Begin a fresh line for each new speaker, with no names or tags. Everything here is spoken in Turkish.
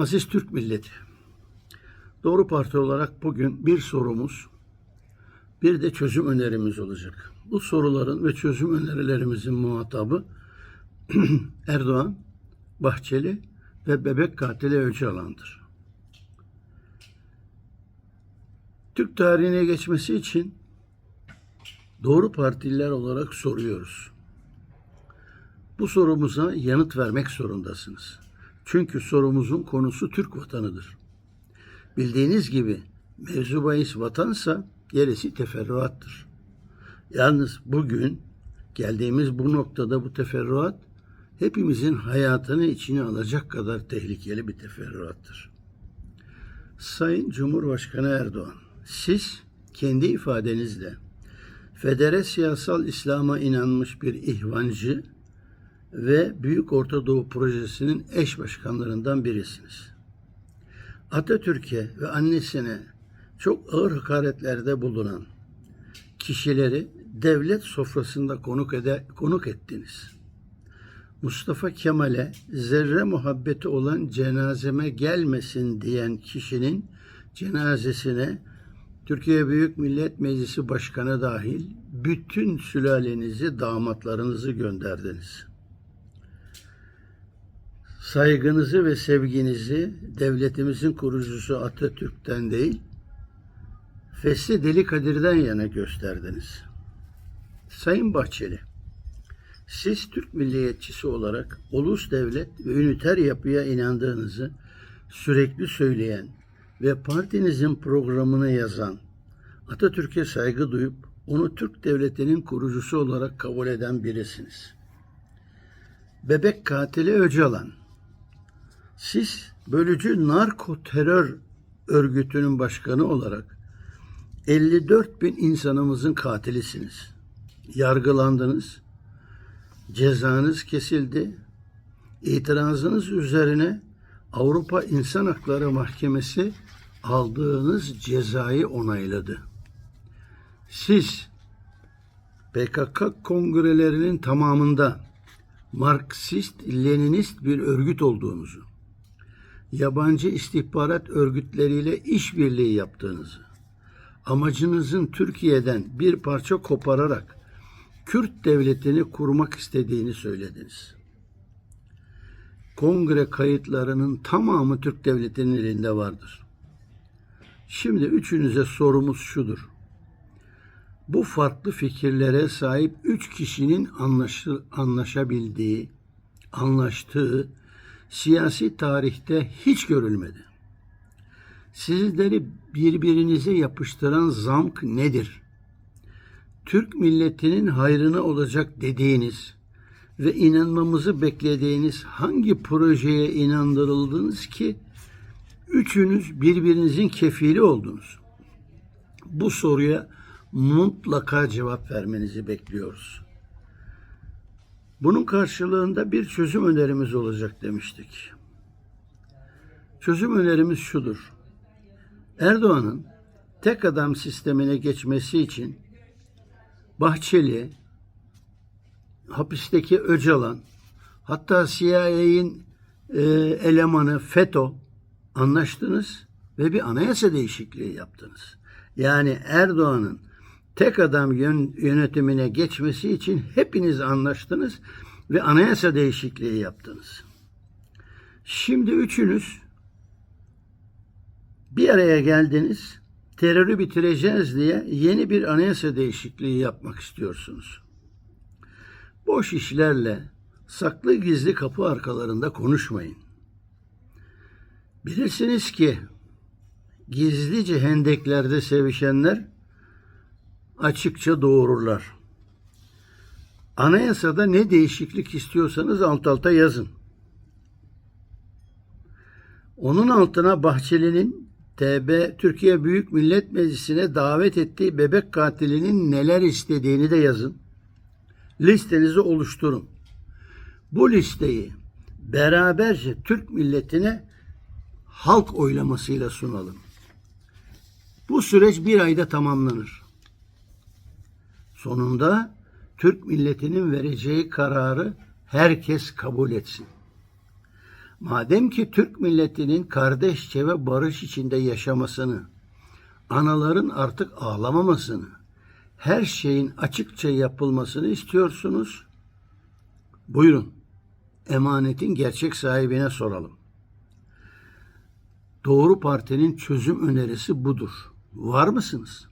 Aziz Türk milleti. Doğru Parti olarak bugün bir sorumuz, bir de çözüm önerimiz olacak. Bu soruların ve çözüm önerilerimizin muhatabı Erdoğan, Bahçeli ve bebek katili Öcalan'dır. Türk tarihine geçmesi için doğru partililer olarak soruyoruz. Bu sorumuza yanıt vermek zorundasınız. Çünkü sorumuzun konusu Türk vatanıdır. Bildiğiniz gibi mevzu bahis vatansa gerisi teferruattır. Yalnız bugün geldiğimiz bu noktada bu teferruat hepimizin hayatını içine alacak kadar tehlikeli bir teferruattır. Sayın Cumhurbaşkanı Erdoğan, siz kendi ifadenizle federe siyasal İslam'a inanmış bir ihvancı ve Büyük Orta Doğu Projesi'nin eş başkanlarından birisiniz. Atatürk'e ve annesine çok ağır hakaretlerde bulunan kişileri devlet sofrasında konuk, ede, konuk ettiniz. Mustafa Kemal'e zerre muhabbeti olan cenazeme gelmesin diyen kişinin cenazesine Türkiye Büyük Millet Meclisi Başkanı dahil bütün sülalenizi, damatlarınızı gönderdiniz. Saygınızı ve sevginizi devletimizin kurucusu Atatürk'ten değil, Fesli Deli Kadir'den yana gösterdiniz. Sayın Bahçeli, siz Türk milliyetçisi olarak ulus devlet ve üniter yapıya inandığınızı sürekli söyleyen ve partinizin programını yazan, Atatürk'e saygı duyup onu Türk devletinin kurucusu olarak kabul eden birisiniz. Bebek katili Öcalan, siz bölücü narko terör örgütünün başkanı olarak 54 bin insanımızın katilisiniz. Yargılandınız. Cezanız kesildi. İtirazınız üzerine Avrupa İnsan Hakları Mahkemesi aldığınız cezayı onayladı. Siz PKK kongrelerinin tamamında Marksist, Leninist bir örgüt olduğunuzu, yabancı istihbarat örgütleriyle işbirliği yaptığınızı, amacınızın Türkiye'den bir parça kopararak Kürt devletini kurmak istediğini söylediniz. Kongre kayıtlarının tamamı Türk devletinin elinde vardır. Şimdi üçünüze sorumuz şudur. Bu farklı fikirlere sahip üç kişinin anlaşı, anlaşabildiği, anlaştığı siyasi tarihte hiç görülmedi. Sizleri birbirinize yapıştıran zamk nedir? Türk milletinin hayrına olacak dediğiniz ve inanmamızı beklediğiniz hangi projeye inandırıldınız ki üçünüz birbirinizin kefili oldunuz? Bu soruya mutlaka cevap vermenizi bekliyoruz. Bunun karşılığında bir çözüm önerimiz olacak demiştik. Çözüm önerimiz şudur. Erdoğan'ın tek adam sistemine geçmesi için Bahçeli, hapisteki Öcalan, hatta CIA'in e, elemanı FETÖ anlaştınız ve bir anayasa değişikliği yaptınız. Yani Erdoğan'ın tek adam yönetimine geçmesi için hepiniz anlaştınız ve anayasa değişikliği yaptınız. Şimdi üçünüz bir araya geldiniz, terörü bitireceğiz diye yeni bir anayasa değişikliği yapmak istiyorsunuz. Boş işlerle saklı gizli kapı arkalarında konuşmayın. Bilirsiniz ki gizlice hendeklerde sevişenler açıkça doğururlar. Anayasada ne değişiklik istiyorsanız alt alta yazın. Onun altına Bahçeli'nin TB Türkiye Büyük Millet Meclisi'ne davet ettiği bebek katilinin neler istediğini de yazın. Listenizi oluşturun. Bu listeyi beraberce Türk milletine halk oylamasıyla sunalım. Bu süreç bir ayda tamamlanır. Sonunda Türk milletinin vereceği kararı herkes kabul etsin. Madem ki Türk milletinin kardeşçe ve barış içinde yaşamasını, anaların artık ağlamamasını, her şeyin açıkça yapılmasını istiyorsunuz. Buyurun, emanetin gerçek sahibine soralım. Doğru Parti'nin çözüm önerisi budur. Var mısınız?